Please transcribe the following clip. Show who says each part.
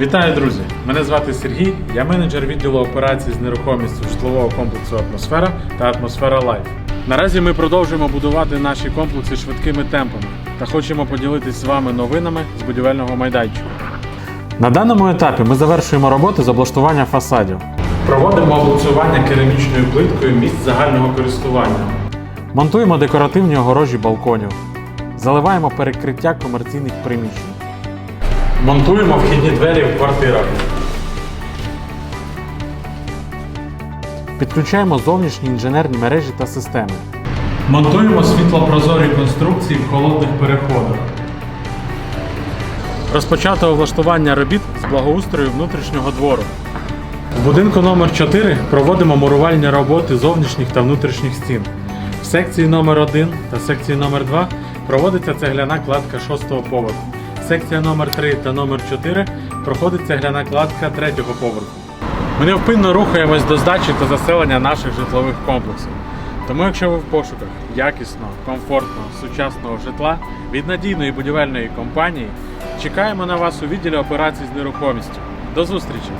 Speaker 1: Вітаю, друзі! Мене звати Сергій, я менеджер відділу операцій з нерухомістю житлового комплексу Атмосфера та Атмосфера Лайф. Наразі ми продовжуємо будувати наші комплекси швидкими темпами та хочемо поділитись з вами новинами з будівельного майданчику. На даному етапі ми завершуємо роботи з облаштування фасадів. Проводимо облицювання керамічною плиткою місць загального користування. Монтуємо декоративні огорожі балконів. Заливаємо перекриття комерційних приміщень. Монтуємо вхідні двері в квартирах. Підключаємо зовнішні інженерні мережі та системи. Монтуємо світлопрозорі конструкції в холодних переходах. Розпочато влаштування робіт з благоустрою внутрішнього двору. В будинку номер 4 проводимо мурувальні роботи зовнішніх та внутрішніх стін. В секції номер 1 та секції номер 2 проводиться цегляна кладка 6 поверху. Секція номер 3 та номер 4 проходить цегляна кладка третього поверху. Ми невпинно рухаємось до здачі та заселення наших житлових комплексів. Тому, якщо ви в пошуках якісного, комфортного, сучасного житла від надійної будівельної компанії, чекаємо на вас у відділі операцій з нерухомістю. До зустрічі!